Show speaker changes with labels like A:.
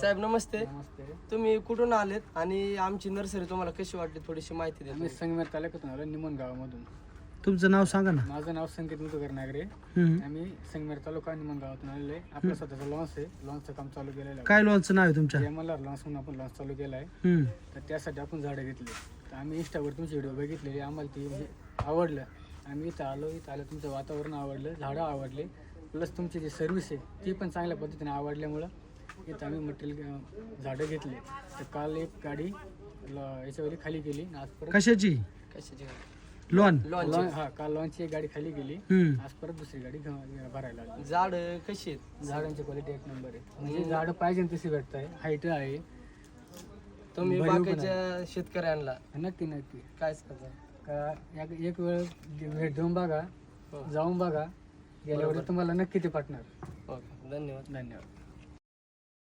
A: साहेब नमस्ते.
B: नमस्ते.
A: तुम्ही कुठून आलेत आणि आमची नर्सरी तुम्हाला कशी वाटली? थोडीशी माहिती द्या
B: आम्ही संगमेर तालुक्यातून आलो निमन गावामधून.
C: तुमचं नाव सांगा ना.
B: माझं नाव संकेत मुतुकर नागरे.
C: हम्म.
B: आम्ही संगमेर तालुका निमन गावातून आलेलो आहे. आपलं स्वतःचं लॉन्स आहे. लॉन्सचं काम चालू केलेलं आहे.
C: काय लॉनचं नाव आहे तुमच्या?
B: मला लॉन्स म्हणून आपण लॉन्स चालू केला आहे.
C: हम्म.
B: तर त्यासाठी आपण झाडं घेतली. तर आम्ही इंस्टावर तुमचे व्हिडिओ बघितलेले आम्हाला ती म्हणजे आवडलं. आम्ही इथं आलो इथं आलं तुमचं वातावरण आवडलं झाडं आवडले. प्लस तुमची जी सर्व्हिस आहे ती पण चांगल्या पद्धतीने आवडल्यामुळं इथं आम्ही मटेरियल झाडं घेतली. तर काल एक गाडी ल- याच्यावरी खाली गेली आणि आज परत
C: कशाची
A: कशाची
C: लॉन.
A: लॉन्च.
B: लॉन- हा काल लॉन्चची एक गाडी खाली गेली.
C: हम्म.
B: आज परत दुसरी गाडी भरायला लागली.
A: झाड कशी आहेत?
B: झाडांची क्वालिटी एक नंबर आहे. म्हणजे झाडं पाहिजे तशी भेटत आहे हाईट आहे.
A: तुम्ही
B: भरीव पण
A: बाकीच्या शेतकऱ्यांना
B: नक्की नक्की.
A: काय सांगा
B: का एक- एक वेळ भेट देऊन बघा
A: हो.
B: जाऊन बघा. गेल्यावर तुम्हाला नक्की ते पटणार.
A: ओके धन्यवाद.
B: धन्यवाद.